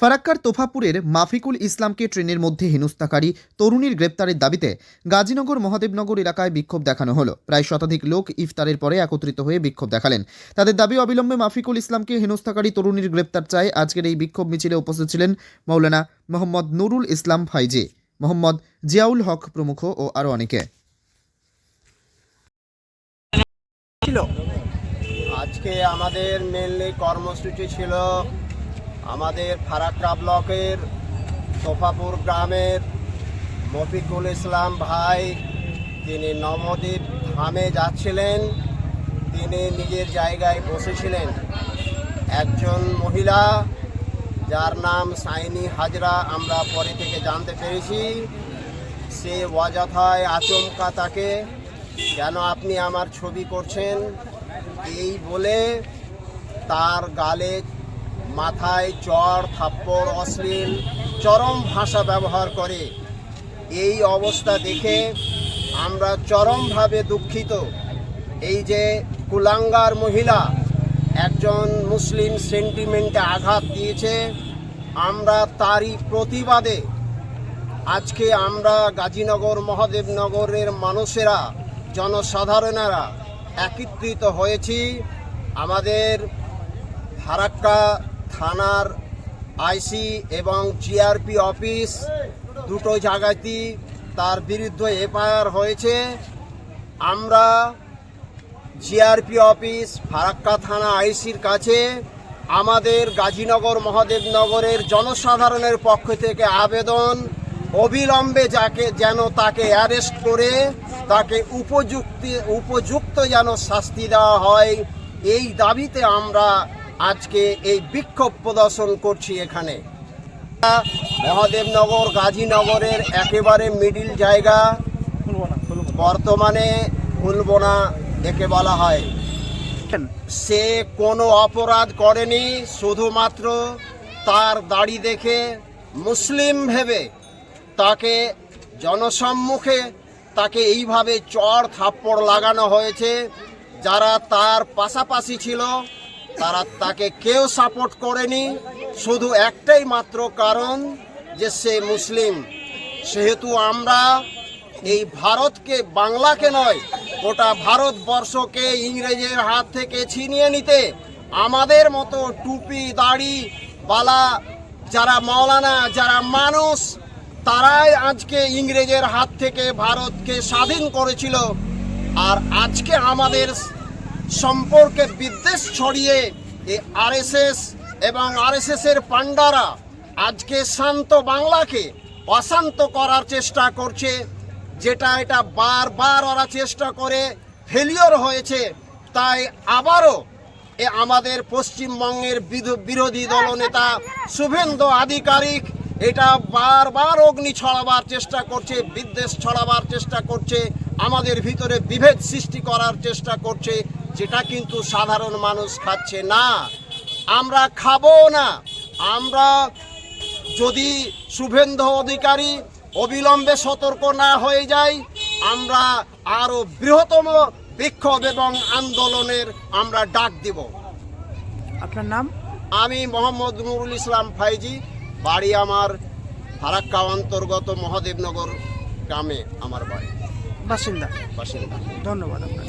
ফারাক্কার তোফাপুরের মাফিকুল ইসলামকে ট্রেনের মধ্যে হেনস্থাকারী তরুণীর গ্রেপ্তারের দাবিতে গাজীনগর মহাদেবনগর এলাকায় বিক্ষোভ দেখানো হলো। প্রায় শতাধিক লোক ইফতারের পরে একত্রিত হয়ে বিক্ষোভ দেখালেন। তাদের দাবি অবিলম্বে মাফিকুল ইসলামকে হেনস্থাকারী তরুণীর গ্রেপ্তার চায়। আজকের এই বিক্ষোভ মিছিলে উপস্থিত ছিলেন মৌলানা মোহাম্মদ নুরুল ইসলাম ফাইজি, মোহাম্মদ জিয়াউল হক প্রমুখ ও আরও অনেকে। আজকে আমাদের মেনলি কর্মসূচি ছিল আমাদের ফারাক্কা ব্লকের সোফাপুর গ্রামের মফিকুল ইসলাম ভাই, তিনি নবদ্বীপ ধামে যাচ্ছিলেন। তিনি নিজের জায়গায় বসেছিলেন। একজন মহিলা, যার নাম সাইনি হাজরা, আমরা পরে থেকে জানতে পেরেছি। সে অযথায় আচমকা তাকে, কেন আপনি আমার ছবি করছেন? এই বলে তার গালে মাথায় চর, থাপ্পড়, অশ্লীল, চরম ভাষা ব্যবহার করে এই অবস্থা দেখে আমরা চরমভাবে দুঃখিত। এই যে কুলাঙ্গার মহিলা একজন মুসলিম সেন্টিমেন্টে আঘাত দিয়েছে, আমরা তারই প্রতিবাদে আজকে আমরা গাজীনগর, মহাদেবনগরের মানুষেরা, জনসাধারণেরা একত্রিত হয়েছি। আমাদের ফারাক্কা থানার আইসি এবং জিআরপি অফিস দুটো জায়গাতেই তার বিরুদ্ধে এফআইআর হয়েছে। আমরা জিআরপি অফিস, ফারাক্কা থানা আইসির কাছে আমাদের গাজীনগর মহাদেবনগরের জনসাধারণের পক্ষ থেকে আবেদন অবিলম্বে যাকে যেন তাকে অ্যারেস্ট করে, তাকে উপযুক্তি উপযুক্ত যেন শাস্তি দেওয়া হয়, এই দাবিতে আমরা আজকে এই বিক্ষোভ প্রদর্শন করছি এখানে। মহাদেবনগর গাজীনগরের একেবারে মিডিল জায়গা। বর্তমানে ফুলবোনা একে বলা হয়। সে কোনো অপরাধ করেনি, শুধুমাত্র তার দাড়ি দেখে মুসলিম ভেবে তাকে জনসম্মুখে তাকে এইভাবে চড় থাপ্পড় লাগানো হয়েছে, যারা তার পাশাপাশি ছিল। তারা তাকে কেউ সাপোর্ট করেনি, শুধু একটাই মাত্র কারণ যে সে মুসলিম। সেহেতু আমরা এই ভারতকে, বাংলাকে নয়, গোটা ভারতবর্ষকে ইংরেজের হাত থেকে ছিনিয়ে নিতে আমাদের মতো টুপি, দাড়ি, বালা, যারা মৌলানা যারা মানুষ, তারাই আজকে ইংরেজের হাত থেকে ভারতকে স্বাধীন করেছিল। আর আজকে আমাদের সম্পর্কে বিদ্বেষ ছড়িয়ে এই আরএসএস এবং আরএসএস এর পান্ডারা আজকে শান্ত বাংলাকে অশান্ত করার চেষ্টা করছে, যেটা এটা বারবার ওরা চেষ্টা করে ফেলিওর হয়েছে। তাই আবারও এ আমাদের পশ্চিমবঙ্গের বিরোধী দলনেতা শুভেন্দু আধিকারিক এটা বারবার অগ্নি ছড়াবার চেষ্টা করছে, বিদ্বেষ ছড়াবার চেষ্টা করছে, আমাদের ভিতরে বিভেদ সৃষ্টি করার চেষ্টা করছে। যেটা কিন্তু সাধারণ মানুষ খাচ্ছে না। আমরা খাব না। আমরা যদি শুভেন্দু অধিকারী অবিলম্বে সতর্ক না হয়ে যায় আমরা আরও বৃহত্তম বিক্ষোভ এবং আন্দোলনের আমরা ডাক দিব। আপনার নাম? আমি মোহাম্মদ নুরুল ইসলাম ফাইজি বাড়ি আমার ফারাক্কা অন্তর্গত মহাদেবনগর গ্রামে আমার বাড়ি। বাসিন্দা। বাসিন্দা। ধন্যবাদ আপনার